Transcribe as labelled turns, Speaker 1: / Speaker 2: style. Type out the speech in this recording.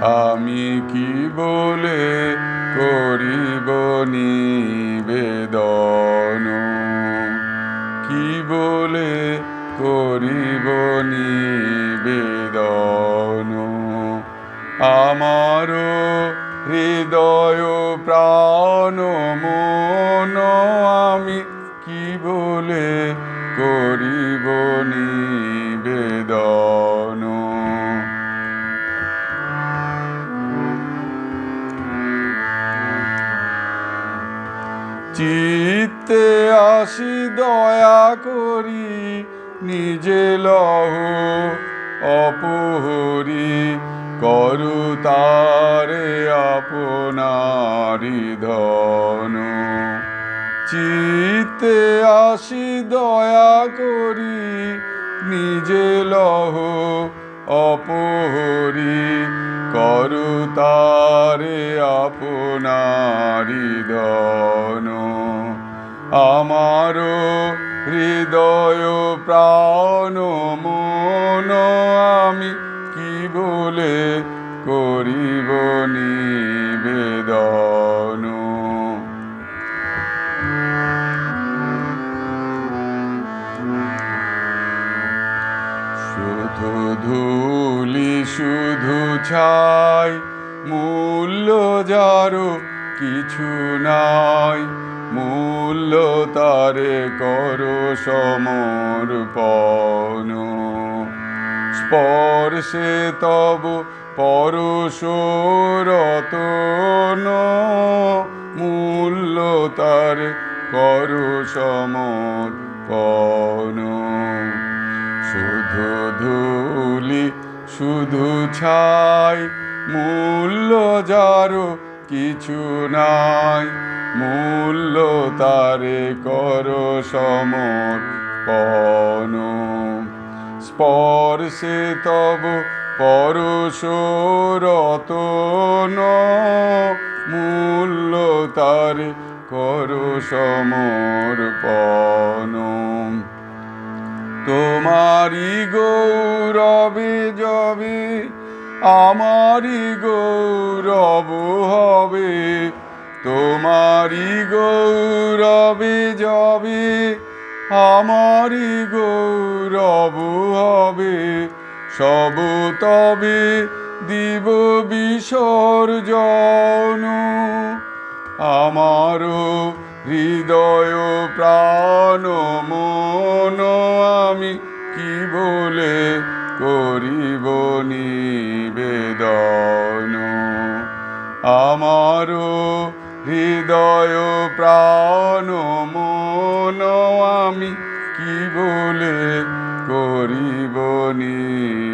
Speaker 1: আমি কি বলে করিব নিবেদন? কি বলে করিব নিবেদন? আমার হৃদয় প্রাণ, মন, আমি কি বলে করিব নিবেদন? চিত্তে আসি দয়া করি, নিজে লহ, অপহরি করু তারে আপনারি ধন। চিত্তে আসি দয়া করি, নিজে লহ, অপহরি করু তারে আপনারি ধন। আমারও হৃদয় প্রাণ মন আমি কি বলে করিব নিবেদন? শুধু ধুলি, শুধু ছাই, মূল্য যারও কিছু নাই। মূল্য তারে করো সমর্পণ। স্পর্শে তব পরশরতন। মূল্য তারে করো সমর্পণ। শুধু ধুলি, শুধু ছাই, মূল্য যারও কিছু নাই। মূল্য তারে কর সমর্পণ। স্পর্শে তব পরশরতন। মূল্য তারে কর সমর্পণ। তোমারি গৌরবে যাবে আমারি গৌরব হবে। তোমারি গৌরবে যাবে আমারি গৌরব হবে। সব তবে দিব বিসর্জন। আমারও হৃদয় প্রাণ, মন আমি কি বলে করিব নিবেদন প্রাণ মন আমি কি বলে করিব নিবেদন